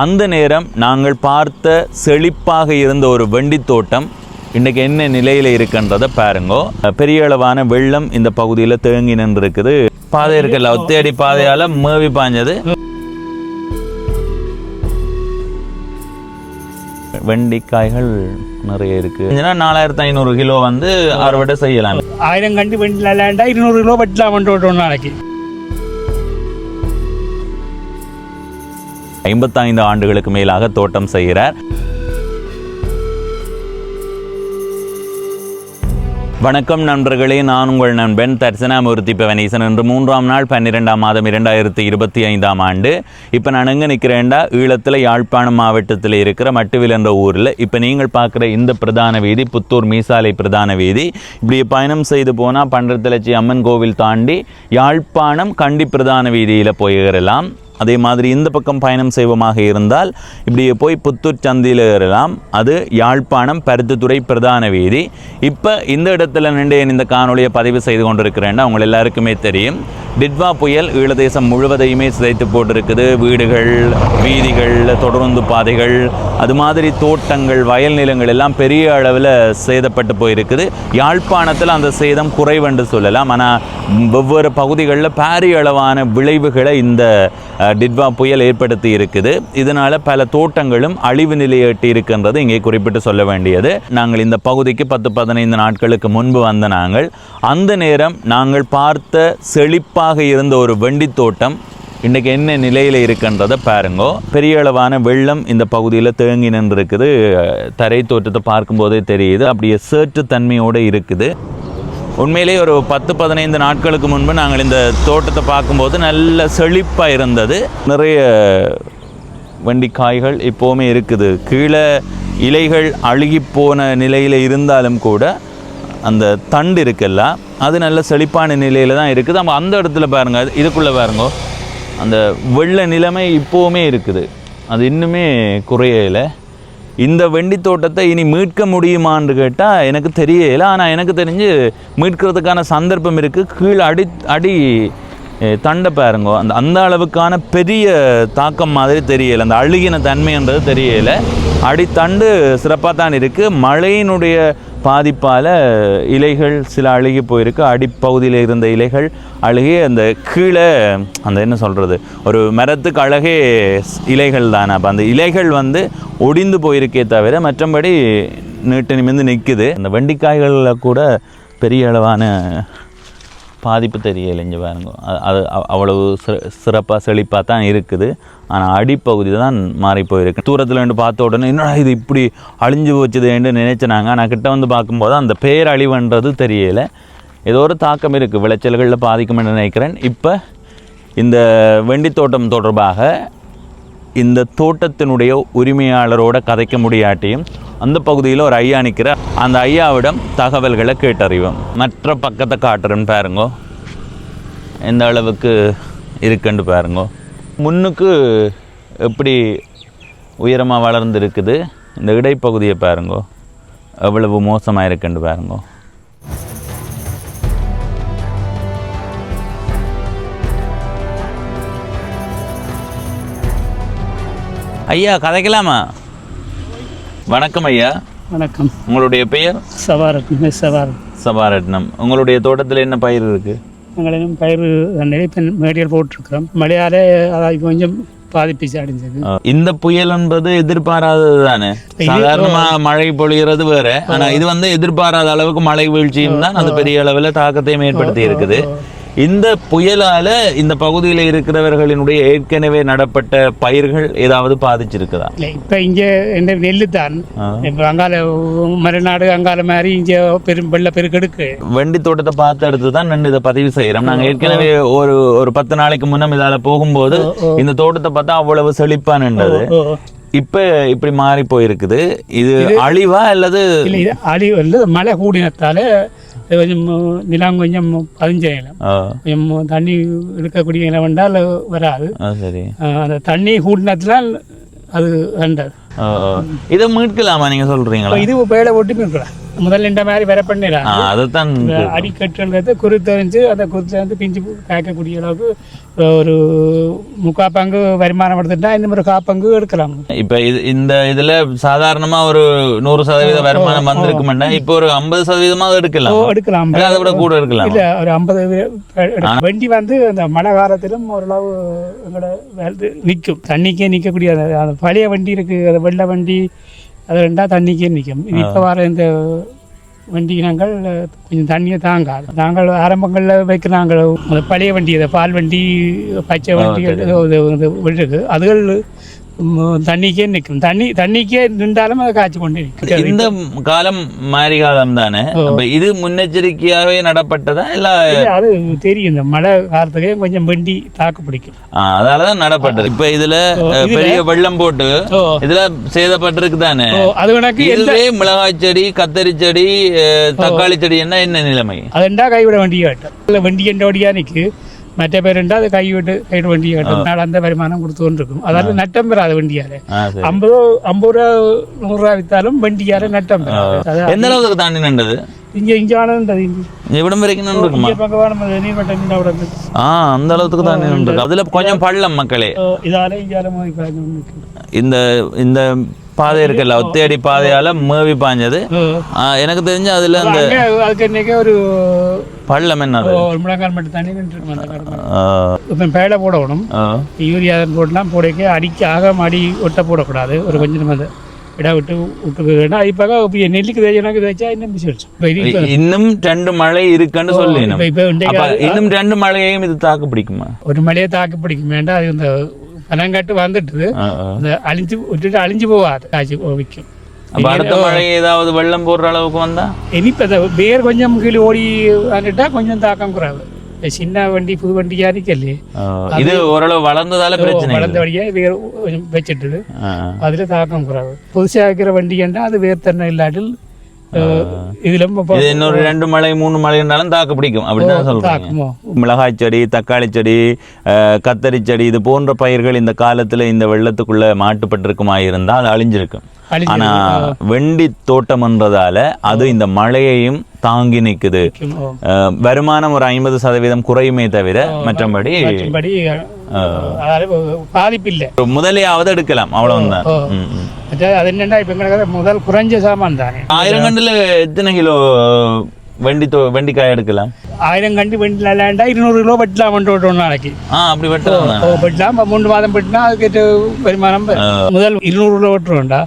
அந்த நேரம் நாங்கள் பார்த்த செழிப்பாக இருந்த ஒரு வெண்டி தோட்டம் இன்றைக்கி என்ன நிலையில் இருக்குன்றதை பாருங்கோ. பெரிய அளவான வெள்ளம் இந்த பகுதியில் தேங்கி நின்றுருக்குது. பாதை இருக்குல்ல ஒத்தேடி பாதையால் மேவி பாஞ்சது. வெண்டிக்காய்கள் நிறைய இருக்கு. ஏன்னா நாலாயிரத்தி ஐநூறு கிலோ வந்து அறுவடை செய்யலாம். ஆயிரம் கண்டி வெண்டிலாண்டா இருநூறு கிலோ வெட்டலாம் நாளைக்கு. ஐம்பத்தைந்து ஆண்டுகளுக்கு மேலாக தோட்டம் செய்கிறார். வணக்கம் நண்பர்களே நான் உங்கள் நண்பன் தர்சனாமூர்த்தி பவனீசன். என்று மூன்றாம் நாள் பன்னிரெண்டாம் மாதம் இரண்டாயிரத்தி இருபத்தி ஐந்தாம் ஆண்டு. இப்போ நான் எங்கே நிற்கிறேன்டா ஈழத்தில் யாழ்ப்பாணம் மாவட்டத்தில் இருக்கிற மட்டுவில் என்ற ஊரில். இப்போ நீங்கள் பார்க்குற இந்த பிரதான வீதி புத்தூர் மீசாலை பிரதான வீதி. இப்படி பயணம் செய்து போனால் பண்டத்திலச்சி அம்மன் கோவில் தாண்டி யாழ்ப்பாணம் கண்டி பிரதான வீதியில் போயிடலாம் அதே மாதிரி இந்த பக்கம் பயணம் செய்வோமாக இருந்தால் இப்படியே போய் புத்தூர் சந்தியில் ஏறலாம் அது யாழ்ப்பாணம் பருத்தித்துறை பிரதான வீதி. இப்போ இந்த இடத்துல நின்று இந்த காணொலியை பதிவு செய்து கொண்டிருக்கிறேன்னா உங்கள் எல்லாருக்குமே தெரியும். டிட்வா புயல் ஈழதேசம் முழுவதையுமே சிதைத்து போட்டிருக்குது. வீடுகள் வீதிகள் தொடருந்து பாதைகள் அது மாதிரி தோட்டங்கள் வயல் நிலங்கள் எல்லாம் பெரிய அளவில் சேதப்பட்டு போயிருக்குது. யாழ்ப்பாணத்தில் அந்த சேதம் குறைவென்று சொல்லலாம். ஆனால் வெவ்வேறு பகுதிகளில் பாரிய அளவான விளைவுகளை இந்த டிட்வா புயல் ஏற்படுத்தி இருக்குது. இதனால் பல தோட்டங்களும் அழிவு நிலையை எட்டி இருக்கின்றது. இங்கே குறிப்பிட்டு சொல்ல வேண்டியது நாங்கள் இந்த பகுதிக்கு பத்து பதினைந்து நாட்களுக்கு முன்பு வந்த நாங்கள். அந்த நேரம் நாங்கள் பார்த்த செழிப்பாக இருந்த ஒரு வெண்டி தோட்டம் இன்றைக்கி என்ன நிலையில் இருக்குன்றதை பாருங்கோ. பெரிய அளவான வெள்ளம் இந்த பகுதியில் தேங்கி நின்றுருக்குது. தரை தோற்றத்தை பார்க்கும்போதே தெரியுது. அப்படியே சேற்று தன்மையோடு இருக்குது. உண்மையிலே ஒரு பத்து பதினைந்து நாட்களுக்கு முன்பு நாங்கள் இந்த தோட்டத்தை பார்க்கும்போது நல்ல செழிப்பாக இருந்தது. நிறைய வண்டி காய்கள் இப்போவுமே இருக்குது. கீழே இலைகள் அழுகி போன நிலையில் இருந்தாலும் கூட அந்த தண்டு இருக்குல்ல அது நல்ல செழிப்பான நிலையில் தான் இருக்குது. நம்ம அந்த இடத்துல பாருங்கள் அது இதுக்குள்ளே பாருங்க. அந்த வெள்ள நிலைமை இப்போவுமே இருக்குது. அது இன்னுமே குறையலை. இந்த வெண்டி தோட்டத்தை இனி மீட்க முடியுமான்னு கேட்டால் எனக்கு தெரியலை. ஆனால் எனக்கு தெரிஞ்சு மீட்கிறதுக்கான சந்தர்ப்பம் இருக்குது கீழே அடி அடி தண்டை பாருங்க. அந்த அந்த அளவுக்கான பெரிய தாக்கம் மாதிரி தெரியல. அந்த அழுகின தன்மைன்றது தெரியல. அடித்தண்டு சிறப்பாக தான் இருக்குது மழையினுடைய பாதிப்பால் இலைகள் சில அழுகி போயிருக்கு. அடிப்பகுதியில் இருந்த இலைகள் அழுகி அந்த கீழே அந்த என்ன சொல்கிறது ஒரு மரத்துக்கு அழகே இலைகள் தானே. அப்போ அந்த இலைகள் வந்து ஒடிந்து போயிருக்கே தவிர மற்றபடி நீட்டு நிமிர்ந்து நிற்குது அந்த வெண்டிக்காய்களில் கூட பெரிய அளவான பாதிப்பு தெரியலை இங்கே பாருங்க. அது அவ்வளவு சிறப்பாக செழிப்பாக தான் இருக்குது. ஆனால் அடிப்பகுதி தான் மாறி போயிருக்கு. தூரத்தில் இருந்து பார்த்த உடனே என்னடா இது இப்படி அழிஞ்சு போச்சுதுன்னு நினைச்சினாங்க ஆனால் கிட்ட வந்து பார்க்கும்போது அந்த பேரழிவுன்றது தெரியலை. ஏதோ ஒரு தாக்கம் இருக்குது விளைச்சல்களில் பாதிக்கும்னு நினைக்கிறேன். இப்போ இந்த வெண்டி தோட்டம் தொடர்பாக இந்த தோட்டத்தினுடைய உரிமையாளரோட கதைக்க முடியாட்டியும் அந்த பகுதியில் ஒரு ஐயா நிற்கிற அந்த ஐயாவிடம் தகவல்களை கேட்டறிவோம். மற்ற பக்கத்தை காட்டுறேன்னு பாருங்கோ. எந்த அளவுக்கு இருக்குன்னு பாருங்கோ. முன்னுக்கு எப்படி உயரமாக வளர்ந்துருக்குது? இந்த இடைப்பகுதியை பாருங்கோ. எவ்வளவு மோசமாக இருக்குன்னு பாருங்கோ. ஐயா கதைக்கலாமா? வணக்கம் ஐயா. வணக்கம். உங்களுடைய பெயர்? சவாரட்னம் மிஸ் சவாரன் சபாரட்னம் உங்களுடைய தோட்டத்தில் என்ன பயிர் இருக்கு? எங்களிடம் பயிர் நிலைப்ப மேடியல் போட்டிருக்கிறோம். மழையால் அதை கொஞ்சம் பாதிப்பிச்சு அடைஞ்சது. இந்த புயல் என்பது எதிர்பாராதது தானே? சாதாரணமா மழை பொழிகிறது வேற. ஆனா இது வந்து எதிர்பாராத அளவுக்கு மழை வீழ்ச்சியும் தான் அது பெரிய அளவுல தாக்கத்தையும் ஏற்படுத்தி இருக்குது. இந்த புயலால இந்த பகுதியில் இருக்கிறவர்களினுடைய ஏற்கனவே நடப்பட்ட பயிர்கள் ஏதாவது பாதிச்சிருக்குதா? இல்லை இப்போ இங்கே இந்த நெல்லு தான். இப்போ அங்கால மறுநாடு அங்கால மாதிரி இங்கே பெரும் வெள்ள பெருக்கெடுக்கு. வெண்டி தோட்டத்தை பார்த்து அடுத்து தான் நான் இதை பதிவு செய்யறோம். நாங்க ஏற்கனவே ஒரு ஒரு பத்து நாளைக்கு முன்னம் இதால போகும்போது இந்த தோட்டத்தை பார்த்தா அவ்வளவு செழிப்பா நின்றது. இப்ப இப்படி மாறி போயிருக்குது. இது அழிவா அல்லது அழிவு மழை கூடினத்தால இது கொஞ்சம் நிலம் கொஞ்சம் பதிஞ்சலாம். ஆ, கொஞ்சம் தண்ணி எடுக்கக்கூடிய நிலம் வந்தால் வராது. அந்த தண்ணி கூடினத்தில் அது ஆ. இதை மீட்கலாமா நீங்க சொல்றீங்களா? இது பேடை போட்டு இருக்கலாம் முதல்ல இந்த மாதிரி வர பண்ணிடலாம் அதுதான் அடிக்கட்டுன்றது குருத்தறிஞ்சு அந்த குருத்தை வந்து பிஞ்சு காய்க்கக்கூடிய அளவுக்கு ஒரு முக்கா பங்கு வருமானம் எடுத்துட்டா இன்னும் ஒரு காப்பங்கு எடுக்கலாம். இப்ப இது இந்த இதுல சாதாரணமா ஒரு நூறு சதவீத வருமானம் வந்திருக்குமெண்டா? இப்போ ஒரு ஐம்பது சதவீதமா எடுக்கலாம். எடுக்கலாம். அதை விட கூட எடுக்கலாம். இல்ல ஒரு ஐம்பது வண்டி வந்து அந்த மழை காலத்திலும் ஓரளவு எங்களோட நிற்கும் தண்ணிக்கே நிற்கக்கூடிய அந்த அந்த பழைய வண்டி இருக்கு. அந்த வெள்ளை வண்டி அது ரெண்டா தண்ணிக்கே நிற்கும் இப்போ வர இந்த வண்டி நாங்கள் கொஞ்சம் தண்ணியை தாங்காது நாங்கள் ஆரம்பங்களில் வைக்கிறாங்க அந்த பழைய வண்டி பால் வண்டி பச்சை வண்டி இருக்கு அதுகள் தண்ணிக்கே நிற்கும் தண்ணி தண்ணிக்கே நின்றாலும் அதை காய்ச்சி கொண்டு நிற்கும் இந்த காலம் மாரி காலம் தானே இது முன்னெச்சரிக்கையாவே நடப்பட்டதா இல்ல அது தெரியும் இந்த மழை காலத்துக்கே கொஞ்சம் வண்டி தாக்கு பிடிக்கும் ஆ, அதாலதான் நடப்பட்டது இப்ப இதுல பெரிய வெள்ளம் போட்டு இதுல சேதப்பட்டிருக்கு தானே அது உனக்கு இதுவே மிளகாய் செடி கத்தரி செடி தக்காளி செடி என்ன என்ன நிலைமை அதுண்டா கைவிட வண்டியை வண்டி என்ற வண்டியா நிற்கு மற்ற பேருண்டா அது கைவிட்டு கைவிட வண்டியை கட்டும் அந்த வருமானம் கொடுத்து கொண்டு இருக்கும் அதால நட்டம் பெறாது வண்டியால. ஐம்பது ஐம்பது ரூபா நூறு ரூபா வித்தாலும் வண்டியால நட்டம் பெறாது எந்த அளவுக்கு தாண்டி நின்றது இங்க இங்க ஆனது இங்க இവിടം வரைக்கும் நின்றுக்குமா இருக்கு. ஆ அந்த அளவுக்கு தான் நின்றுருக்கு அதுல கொஞ்சம் பள்ளம் மக்களே இதால இங்கால. இந்த இந்த பாதை இருக்குல்ல ஒத்தையடி பாதையால மேவி பாஞ்சது. எனக்கு தெரிஞ்சு அதுல அந்த அதுக்கு ஒரு பள்ளம் என்ன அது? ஒரு முழங்கால் மட்டும் தண்ணி இப்போ பேடை போடணும். யூரியா போடலாம் போடக்க அடிக்க ஆக அடி ஒட்ட போடக்கூடாது. ஒரு கொஞ்சம் நம்ம அந்த இட விட்டு விட்டு வேண்டாம் இப்போ இப்போ நெல்லுக்கு தேய்ச்சனாக்கு தேய்ச்சா இன்னும் இப்போ இன்னும் ரெண்டு மழை இருக்குன்னு சொல்லினோம். இப்போ இன்னும் ரெண்டு மழையையும் இது தாக்கு பிடிக்குமா? ஒரு மழையை தாக்கு பிடிக்கும். வேண்டாம் அது இந்த பனங்காட்டு வந்துட்டுது அழிஞ்சு விட்டுட்டு அழிஞ்சு போகாது காய்ச்சி விற்கும் அடுத்த மழை ஏதாவது வெள்ளம் போடுற அளவுக்கு வந்தா இனிப்பு அந்த வேர் கொஞ்சம் கீழே ஓடி வந்துட்டா கொஞ்சம் தாக்கம் குறைவு சின்ன வண்டி புது வண்டியா இருக்கலையே ஆ, இது ஓரளவு வளர்ந்ததால பிரச்சனை. வளர்ந்த வழியா வேர் வச்சுட்டுது. அதில் தாக்கம் குறைவு புதுசாக இருக்கிற வண்டி அது வேர்த்தன்மை இல்லாட்டில் இதில் இது இன்னொரு ரெண்டு மழை மூணு மழைனாலும் தாக்கு பிடிக்கும். அப்படின்னு சொல்றீங்க. மிளகாய் செடி தக்காளி செடி கத்தரி செடி இது போன்ற பயிர்கள் இந்த காலத்துல இந்த வெள்ளத்துக்குள்ள மாட்டுப்பட்டிருக்குமா இருந்தா அது அழிஞ்சிருக்கும். அழிஞ்சு ஆனா வெண்டி தோட்டம்ன்றதால அது இந்த மழையையும் தாங்கி நிக்குது. வருமானம் ஒரு ஐம்பது சதவீதம் குறையுமே தவிர மற்றபடி மற்றபடி அதாவது பாதிப்பு இல்லை. ஒரு முதலையாவது எடுக்கலாம் அவ்வளவுதான். அது என்னென்னா இப்போ முதல் குறைஞ்ச சாமான் தானே. ஆயிரம் கண்டுல எத்தனை கிலோ வெண்டி தோ வெண்டிக்காய் எடுக்கலாம். ஆயிரம் கண்டு வண்டியில் விளையாண்டா இருநூறு கிலோ வெட்டலாம் ஒன்று ஒரு நாளைக்கு. ஆ அப்படி வெட்டலாம்? வெட்டலாம். மூணு மாதம் வெட்டினா அதுக்கு வருமானம் வரும். முதல் இருநூறு கிலோ வெட்டுறோம்டா.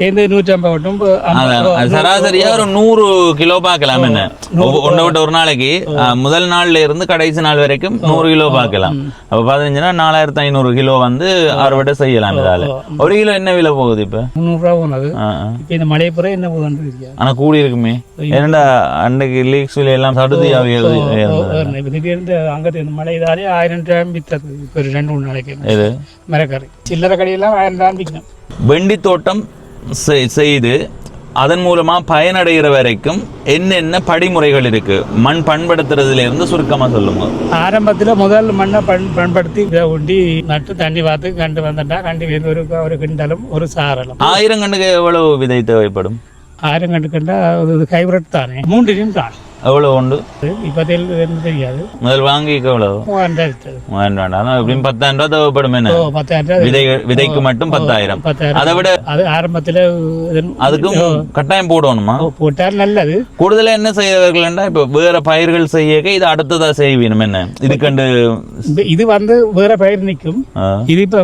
சேர்ந்து நூற்றி ஐம்பது வெட்டும் இப்ப ஐம்பது அதான், அது சராசரியா ஒரு நூறு கிலோ பார்க்கலாம் என்ன? ஒண்ணை விட்டு ஒரு நாளைக்கு. முதல் நாள்ல இருந்து கடைசி நாள் வரைக்கும் நூறு கிலோ பார்க்கலாம். அப்ப பதினஞ்சுனா நாலாயிரத்தி ஐநூறு கிலோ வந்து அறுவடை செய்யலாம் இதால. ஒரு கிலோ என்ன விலை போகுது இப்ப? முந்நூறுரூவா போனது. இப்போ இந்த மழையை புற என்ன போகுதுன்னு தெரியாது. ஆனா கூடி இருக்குமே. ஏன்னா அன்னைக்கு லீக்ஸ் விலை எல்லாம் இப்போ திடீர்னு அங்கே இந்த மழை இதாலே ஆயிரம் ரூபாய் வித்தது ஒரு ரெண்டு மூணு நாளைக்கு இது மரக்கறி சில்லறை கடையெல்லாம் ஆயிரம் ரூபாய் விற்கணும் வெண்டி தோட்டம் செய்- செய்து அதன் மூலமா பயனடைகிற வரைக்கும் என்னென்ன படிமுறைகள் இருக்கு? மண் பண்படுத்துறதுல இருந்து சுருக்கமா சொல்லுங்க. ஆரம்பத்தில் முதல் மண்ணை பண் பயன்படுத்தி இதை ஒண்டி நட்டு தண்ணி பார்த்து கண்டு வந்துட்டா கண்டு ஒரு ஒரு கிண்டலும் ஒரு சாரலும். ஆயிரம் கண்டுக்கு எவ்வளவு விதை தேவைப்படும்? ஆயிரம் கண்டு கண்டா அது கைவிரட்டு தானே மூன்று எவ்வளவு உண்டு? இப்போ தெரியாது. முதல் வாங்கிக்க எவ்வளவு? மூவாயிரம் ரூபாய் வித்தது வேண்டாம் வேண்டாம் ஆனா எப்படியும் பத்தாயிரம் ரூபாய் தேவைப்படும் என்ன? பத்தாயிரம் விதை விதைக்கு மட்டும் பத்தாயிரம். அதை விட அது ஆரம்பத்தில் அதுக்கும் கட்டாயம் போடணுமா? போட்டால் நல்லது. கூடுதலா என்ன செய்யவர்கள்னா இப்ப வேற பயிர்கள் செய்யக்க இது அடுத்ததா செய்வீனம் என்ன? இது- இது வந்து வேற பயிர் நிற்கும். இது இப்போ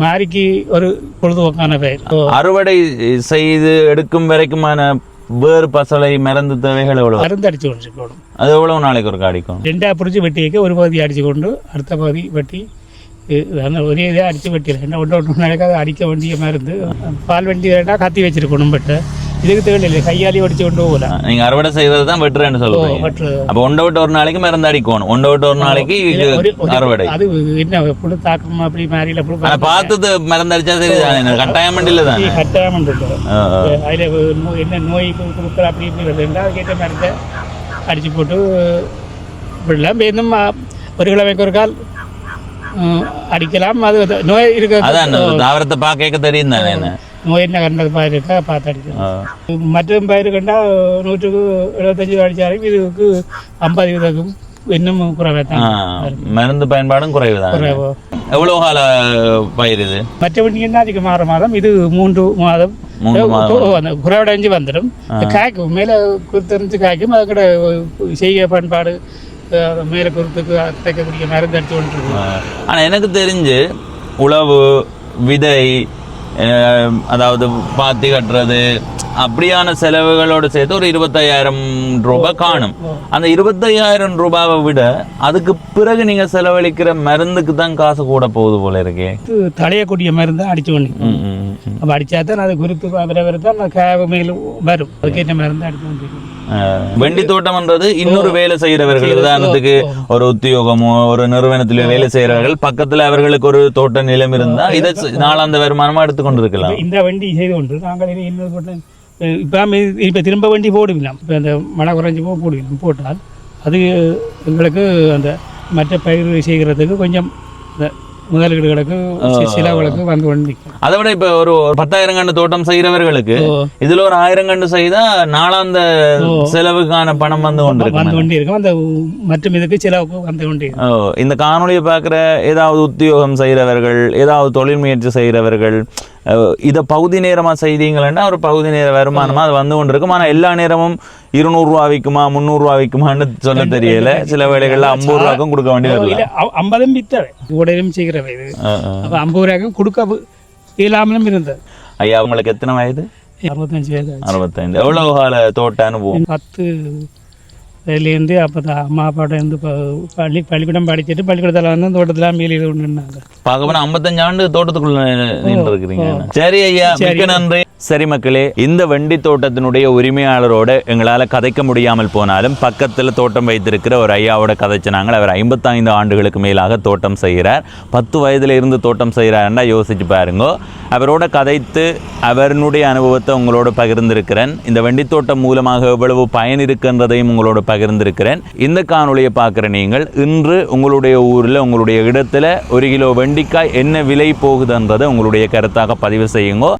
மாரிக்கு ஒரு பொழுதுபோக்கான பயிர். அறுவடை செய்து எடுக்கும் வரைக்குமான வேறு பசலை மருந்து தேவைகள் எவ்வளவு? மருந்து அடிச்சு கொண்டிருக்கணும் அது எவ்வளவு நாளைக்கு ஒரு அடிக்கும்? ரெண்டா பிடிச்சி வெட்டி வைக்க ஒரு பகுதி அடிச்சு கொண்டு அடுத்த பகுதி வெட்டி இது அந்த ஒரே இதாக அடித்து வெட்டிடலாம். என்ன ஒன்று ஒன்று நாளைக்கு அதை அடிக்க வேண்டிய மருந்து பால் வண்டி வேண்டாம் கத்தி வச்சிருக்கணும் பட்டு. இதுக்கு தேவையில்லை கையாலே அடிச்சு கொண்டு போகலாம் நீங்க அறுவடை செய்யறது தான் வெட்டுறேன்னு பட்டு அப்ப ஒன்றை விட்டு ஒரு நாளைக்கு மருந்து அடிக்கணும். ஒன்றை விட்டு ஒரு நாளைக்கு அறுவடை. அது என்ன புழு தாக்கம் அப்படி மாறியில் புழு ஆனா பார்த்தது மருந்து அடிச்சா சரிதானே? கட்டாயம் இல்ல தானே? கட்டாயம். அதில் என்ன நோய் கொடுக்குற அப்படி இப்படி வருதுன்னா அதுக்கேற்ற மருந்தை அடிச்சு போட்டு விடலாம் இப்ப இன்னும் ஒரு கிழமைக்கு ஒரு கால் அடிக்கலாம். அது நோய் இருக்க அதான் தாவரத்தை பார்க்க தெரியும் தானே என்ன கண்டது பயிர் இருக்கா பார்த்து அடிக்கணும். மற்ற பயிர் கண்டா நூற்றுக்கு எழுபத்தஞ்சு அடிச்சாலும் இதுக்கு ஐம்பது வீதக்கும் இன்னும் குறைவாக ஆ, தான் மருந்து பயன்பாடும் குறைவோ எவ்வளவு கால பயிர் இது? மற்ற வண்டிங்கன்னா அதுக்கு மாற மாதம்? இது மூன்று மாதம். குறைவடைஞ்சு வந்துடும். காய்க்கும் மேலே குறுத்தறிஞ்சு காய்க்கும் அது கூட செய்ய பயன்பாடு மேலே குறுத்துக்கு தைக்கக்கூடிய மருந்து அடிச்சு கொண்டு இருக்கு. ஆனா எனக்கு தெரிஞ்சு உழவு விதை அதாவது பாத்தி கட்டுறது அப்படியான செலவுகளோட சேர்த்து ஒரு இருபத்தையாயிரம் ரூபாய் காணும் அந்த இருபத்தையாயிரம் ரூபாவை விட அதுக்கு பிறகு நீங்க செலவழிக்கிற மருந்துக்கு தான் காசு கூட போகுது போல இருக்கே தழையக்கூடிய மருந்து அடிச்சு ம். அப்போ அடித்தா தான் அது குருத்து வர வர தான் மேலும் வரும் அதுக்கேற்ற மருந்து கொண்டு. அஹ், வெண்டி தோட்டம்ன்றது இன்னொரு வேலை செய்யறவர்கள் உதாரணத்துக்கு ஒரு உத்தியோகமோ ஒரு நிறுவனத்திலோ வேலை செய்யறவர்கள் பக்கத்துல அவர்களுக்கு ஒரு தோட்ட நிலம் இருந்தா இதை நாளாந்த வருமானமா எடுத்துக்கொண்டு இருக்கலாம் இந்த வண்டி செய்து கொண்டு நாங்கள் இனி இன்னொரு போட்டு இப்போ இப்போ திரும்ப வண்டி போடுவில்லாம் இப்போ அந்த மழை குறைஞ்சி போ போடுவில்லாம் போட்டால் அது எங்களுக்கு அந்த மற்ற பயிர் செய்கிறதுக்கு கொஞ்சம் இந்த முதலீடுகளுக்கு சி- செலவுகளுக்கு வந்து கொண்டு அதை விட இப்ப ஒரு பத்தாயிரம் கண்டு தோட்டம் செய்யறவர்களுக்கு. இதுல ஒரு ஆயிரம் கண்டு செய்தா நாளாந்த செலவுக்கான பணம் வந்து கொண்டிருக்கும் வந்து கொண்டே இருக்கும் அந்த மற்றும் இதுக்கு செலவுக்கு வந்து கொண்டே இந்த காணொளியை பார்க்குற ஏதாவது உத்தியோகம் செய்கிறவர்கள் ஏதாவது தொழில் முயற்சி செய்கிறவர்கள் இதை பகுதி நேரமாக செய்தீங்களா ஒரு பகுதி நேர வருமானமா அது வந்து கொண்டு இருக்கும் ஆனால் எல்லா நேரமும் இருநூறுவா விற்குமா முந்நூறுரூவா விற்குமான்னு சொல்ல தெரியல. சில வேளைகளில் ஐம்பது ரூபாக்கும் கொடுக்க வேண்டி வரல. இல்லை ஐம்பதும் வித்தவை உடலும் செய்கிறவை இது. அப்போ ஐம்பது ரூபாய்க்கும் கொடுக்க இல்லாமலும் இருந்தது. ஐயா உங்களுக்கு எத்தனை வயது? அறுபத்தஞ்சு வயது ஆச்சு. அறுபத்தைந்து. எவ்வளவு கால தோட்ட அனுபவம்? பத்து இதுலேருந்து அப்போ தான் அம்மா அப்பாட்ட இருந்து பள்ளி பள்ளிக்கூடம் படிச்சுட்டு பள்ளிக்கூடத்தில் வந்து தோட்டத்தில் மீலியில் ஒன்றுனாங்க பார்க்க போனா ஐம்பத்தஞ்சு ஆண்டு தோட்டத்துக்குள்ள இருக்கிறீங்க சரி ஐயா மிக்க நன்றி. சரி மக்களே இந்த வண்டி தோட்டத்தினுடைய உரிமையாளரோட எங்களால கதைக்க முடியாமல் போனாலும் பக்கத்துல தோட்டம் வைத்திருக்கிற ஒரு ஐயாவோட கதைச்சினாங்க அவர் ஐம்பத்தைந்து ஆண்டுகளுக்கு மேலாக தோட்டம் செய்கிறார். பத்து வயதுல இருந்து தோட்டம் செய்கிறாருன்னா யோசிச்சு பாருங்க. அவரோட கதைத்து அவருடைய அனுபவத்தை உங்களோட பகிர்ந்திருக்கிறேன். இந்த வண்டி தோட்டம் மூலமாக எவ்வளவு பயன் இருக்கின்றதையும் உங்களோட பகிர்ந்திருக்கிறேன். இந்த காணொலியை பார்க்குற நீங்கள் இன்று உங்களுடைய ஊரில் உங்களுடைய இடத்துல ஒரு கிலோ வெண்டிக்காய் என்ன விலை போகுதுன்றதை உங்களுடைய கருத்தாக பதிவு செய்யுங்க.